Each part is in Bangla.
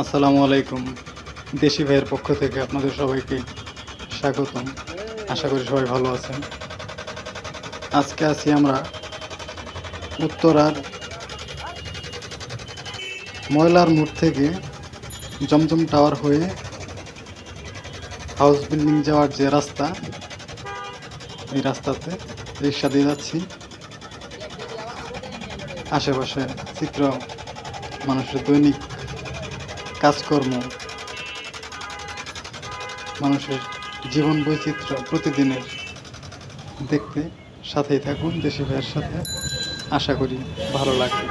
আসসালামু আলাইকুম, দেশি ভাইয়ের পক্ষ থেকে আপনাদের সবাইকে স্বাগতম। আশা করি সবাই ভালো আছেন। আজকে আছি আমরা উত্তরার ময়লার মোড় থেকে জমজম টাওয়ার হয়ে হাউস বিল্ডিং যাওয়ার যে রাস্তা, এই রাস্তাতে রিক্সা দিয়ে যাচ্ছি। আশেপাশে চিত্র, মানুষের দৈনিক কাজকর্ম, মানুষের জীবন বৈচিত্র্য প্রতিদিনের দেখতে সাথেই থাকুন, দেশি ভাইয়ের সাথে। আশা করি ভালো লাগবে।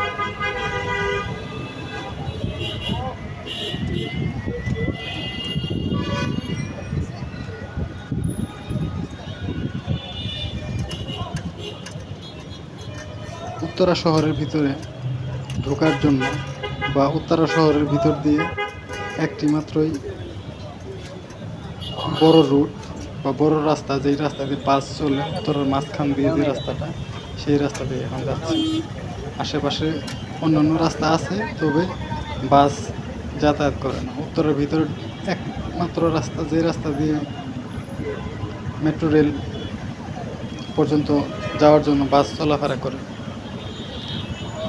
উত্তরা শহরের ভিতরে ঢোকার জন্য বা উত্তরা শহরের ভিতর দিয়ে একটি মাত্রই বড় রুট বা বড় রাস্তা, যেই রাস্তা দিয়ে বাস চলে, উত্তরার মাঝখান দিয়ে যে রাস্তাটা, সেই রাস্তা দিয়ে এখন যাচ্ছি। আশেপাশে অন্যান্য রাস্তা আছে, তবে বাস যাতায়াত করে না। উত্তরের ভিতরে একমাত্র রাস্তা, যে রাস্তা দিয়ে মেট্রো রেল পর্যন্ত যাওয়ার জন্য বাস চলাফেরা করে।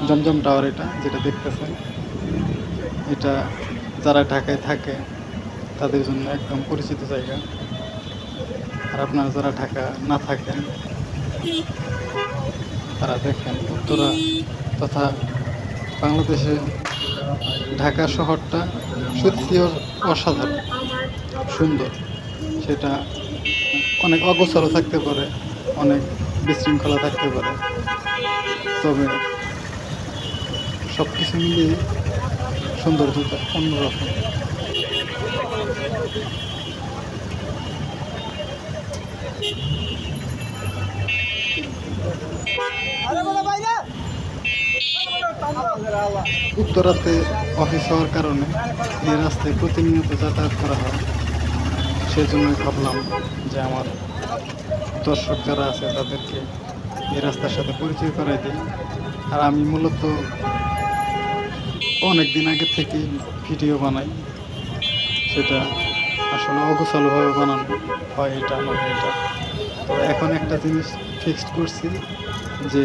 জমজম টাওয়ার এটা, যেটা দেখতেছেন। এটা যারা ঢাকায় থাকে, তাদের জন্য একদম পরিচিত জায়গা। আর আপনারা যারা ঢাকা না থাকেন, তারা দেখেন উত্তরা তথা বাংলাদেশে ঢাকা শহরটা সত্যিও অসাধারণ, সুন্দর। সেটা অনেক অগোছালো থাকতে পারে, অনেক বিশৃঙ্খলা থাকতে পারে। তবে সব কিছু মিলিয়ে সৌন্দর্যটা অন্যরকম। উত্তরাতে অফিস হওয়ার কারণে এই রাস্তায় প্রতিনিয়ত যাতায়াত করা হয়। সেই জন্যই ভাবলাম যে আমার দর্শক যারা আছে তাদেরকে এই রাস্তার সাথে পরিচয় করাই দিই। আর আমি মূলত অনেক দিন আগে থেকেই ভিডিও বানাই। সেটা আসলে অগোছালোভাবে বানানো হয় এটা নয় এটা। তো এখন একটা জিনিস ফিক্সড করছি যে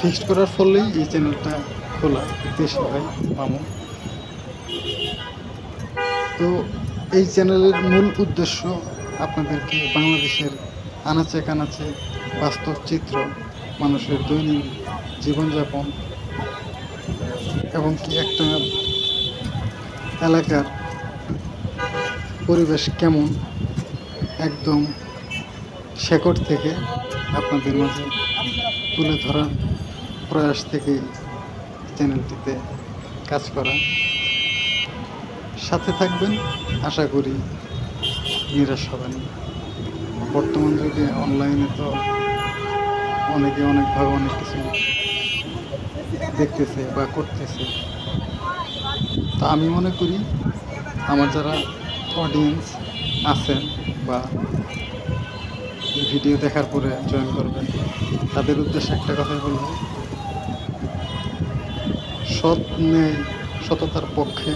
ফিক্সড করার ফলেই এই চ্যানেলটা খোলা, দেশি ভাই, মামু। তো এই চ্যানেলের মূল উদ্দেশ্য আপনাদেরকে বাংলাদেশের আনাচে কানাচে বাস্তব চিত্র, মানুষের দৈনিক জীবনযাপন এবং কি একটা এলাকার পরিবেশ কেমন একদম শেকড় থেকে আপনাদের মাঝে তুলে ধরার প্রয়াস থেকে চ্যানেলটিতে কাজ করা। সাথে থাকবেন, আশা করি নিরাশ হবেন বর্তমান যুগে অনলাইনে তো অনেকে অনেকভাবে অনেক কিছু দেখতেছে বা করতেছে। তা আমি মনে করি আমার যারা অডিয়েন্স আছেন বা ভিডিও দেখার পরে জয়েন করবেন, তাদের উদ্দেশ্যে একটা কথাই বলব সৎ ন্যায় সততার পক্ষে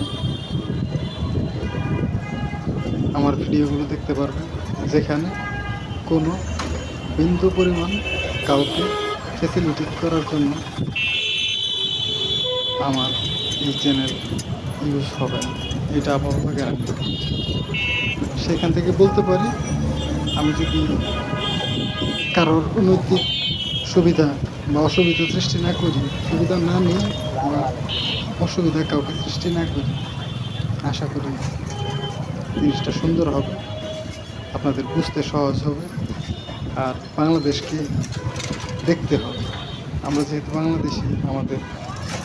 আমার ভিডিওগুলো দেখতে পারবেন, যেখানে কোনো বিন্দু পরিমাণ কাউকে ফেসিলিটি করার জন্য আমার এই চ্যানেল ইউজ হবে এটা আপাতত গ্যারান্টি সেখান থেকে বলতে পারি, আমি যদি কারোর অনৈতিক সুবিধা বা অসুবিধা সৃষ্টি না করি, সুবিধা না নিয়ে বা অসুবিধা কাউকে সৃষ্টি না করি, আশা করি জিনিসটা সুন্দর হবে, আপনাদের বুঝতে সহজ হবে, আর বাংলাদেশকে দেখতে হবে। আমরা যেহেতু বাংলাদেশি, আমাদের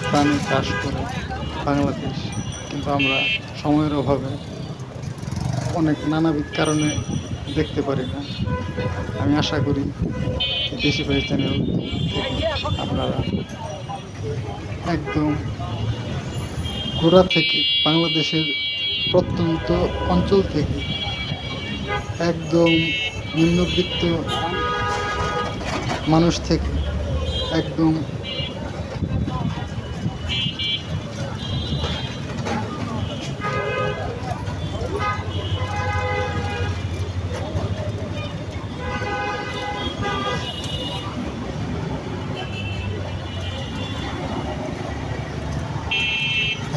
প্রাণী চাষ করে বাংলাদেশ, কিন্তু আমরা সময়ের অভাবে অনেক নানাবিধ কারণে দেখতে পারি না। আমি আশা করি দেশি ভাই চ্যানেল আপনারা একদম গোড়া থেকে বাংলাদেশের প্রত্যন্ত অঞ্চল থেকে একদম নিম্নবিত্ত মানুষ থেকে একদম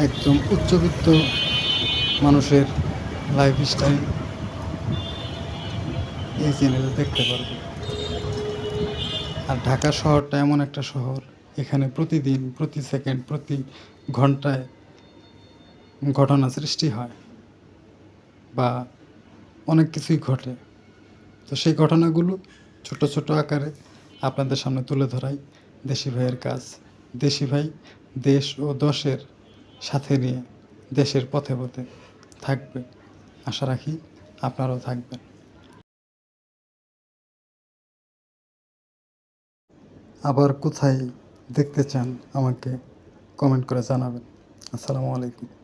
একদম উচ্চবিত্ত মানুষের লাইফস্টাইল এই চ্যানেলে দেখতে পারবে আর ঢাকা শহরটা এমন একটা শহর, এখানে প্রতিদিন, প্রতি সেকেন্ড প্রতি ঘন্টায় ঘটনা সৃষ্টি হয় বা অনেক কিছুই ঘটে। তো সেই ঘটনাগুলো ছোট ছোট আকারে আপনাদের সামনে তুলে ধরাই। দেশি ভাইয়ের কাজ, দেশি ভাই, দেশ ও দশের সাথে নিয়ে দেশের পথে পথে থাকবে। আশা রাখি আপনারাও থাকবেন। আবার কোথায় দেখতে চান আমাকে কমেন্ট করে জানাবেন। আসসালামু আলাইকুম।